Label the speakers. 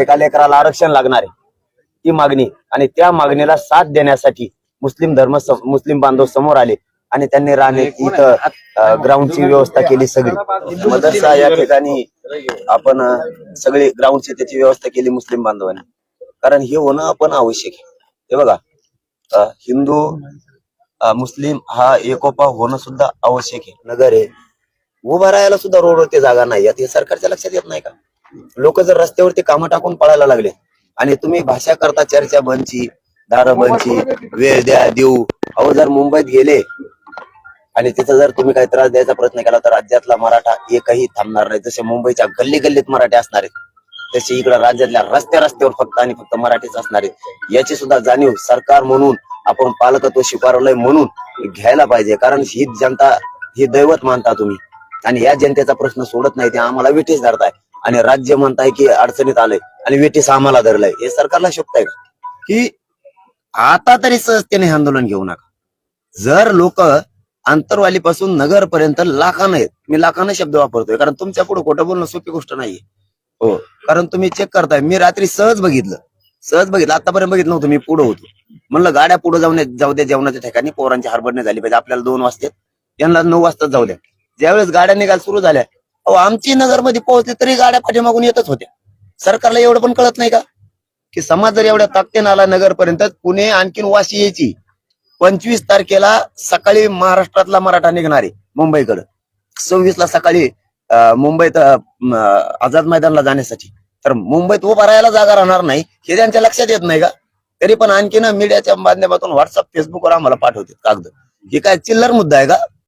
Speaker 1: एका लेकराला आरक्षण लागणार आहे. ती मागणी आणि त्या मागणीला साथ देण्यासाठी मुस्लिम धर्म मुस्लिम बांधव समोर आले आणि त्यांनी राहणे इथं ग्राउंडची व्यवस्था केली सगळी. मदरसा या ठिकाणी आपण सगळी ग्राउंडची त्याची व्यवस्था केली मुस्लिम बांधवांनी. कारण हे होणं आपण आवश्यक आहे. हे बघा हिंदू मुस्लिम हा एकोपा होणं सुद्धा आवश्यक आहे. नगर आहे. उभा राहायला सुद्धा रोडवरती जागा नाही. यात हे सरकारच्या लक्षात येत नाही का? लोक जर रस्त्यावरती कामं टाकून पळायला लागले आणि तुम्ही भाषा करता चर्चा बनची दार वेळ द्या देऊ. अहो जर मुंबईत गेले आणि तिथं जर तुम्ही काही त्रास द्यायचा प्रयत्न केला तर राज्यातला मराठा एकही थांबणार नाही. जसे मुंबईच्या गल्ली गल्लीत मराठी असणार आहेत. तसे इकडे राज्यातल्या रस्त्या रस्त्यावर फक्त आणि फक्त मराठीच असणार आहेत. याची सुद्धा जाणीव सरकार म्हणून आपण पालकत्व स्वीकारलंय म्हणून घ्यायला पाहिजे. कारण ही जनता ही दैवत मानता तुम्ही. आणि या जनतेचा प्रश्न सोडत नाही ते आम्हाला विठीस धरताय. आणि राज्य म्हणताय की अडचणीत आलंय आणि विठीस आम्हाला धरलंय. हे सरकारला शोभताय का? की आता तरी सहजतेने हे आंदोलन घेऊ नका. जर लोक आंतरवालीपासून नगर पर्यंत लाखानं आहेत. मी लाखानं शब्द वापरतोय कारण तुमच्यापुढे खोटं बोलणं सोपी गोष्ट नाहीये. हो. कारण तुम्ही चेक करताय. मी रात्री सहज बघितलं. सहज बघितलं. आतापर्यंत बघितलं नव्हतं. मी पुढं होतो. म्हणलं गाड्या पुढे जाऊन जाऊ द्या जेवणाच्या ठिकाणी. पोरांची हरबडणे झाली पाहिजे. आपल्याला दोन वाजतात यांना नऊ वाजता जाऊ द्या. ज्यावेळेस गाड्या निघायला सुरू झाल्या अहो आमची नगरमध्ये पोहोचली तरी गाड्या पाठीमागून येतच होत्या. सरकारला एवढं पण कळत नाही का? की समाज जर एवढ्या ताकदीने आला नगरपर्यंत पुणे आणखीन वाशी यायची. पंचवीस तारखेला सकाळी महाराष्ट्रातला मराठा निघणार आहे मुंबईकडं. सव्वीस ला सकाळी मुंबईत आझाद मैदानला जाण्यासाठी. तर मुंबईत उभा राहायला जागा राहणार नाही हे त्यांच्या लक्षात येत नाही का? तरी पण आणखीन मीडियाच्या माध्यमातून व्हॉट्सअप फेसबुकवर आम्हाला पाठवतात कागद. हे काय चिल्लर मुद्दा आहे का?